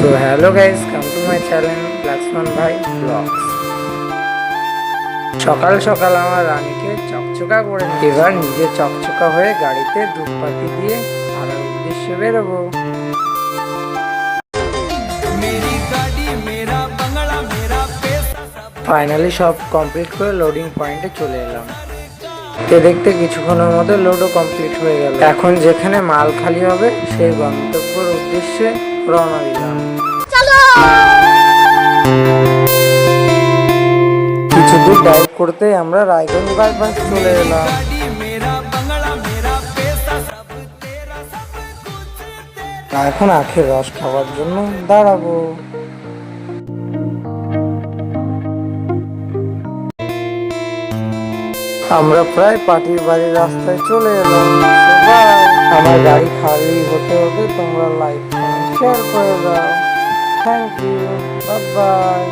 So hello guys come to my channel Lakshman bhai vlogs সকাল সকাল আমার রানীকে চকচকা করে এবার নিজে চকচকা হয়ে গাড়িতে ধূপপাতি দিয়ে আনার উদ্দেশ্যে বেরোবো। ফাইনালি সব কমপ্লিট করে লোডিং পয়েন্টে চলে এলাম। দেখতে দেখতে কিছুক্ষণের মধ্যে লোডও কমপ্লিট হয়ে গেল। এখন যেখানে মাল খালি হবে সেই গন্তব্যের উদ্দেশ্যে রওনা দিলাম। ড্রাইভ করতে আমরা রায়গঞ্জ বাইপাস চলে এলাম। এখন আখের রস খাওয়ার জন্য দাঁড়াবো। আমরা প্রায় পার্টির বাড়ির রাস্তায় চলে এলাম। আমার গাড়ি খালি হতে হবে তোমরা লাইক শেয়ার করে দাও। Thank you bye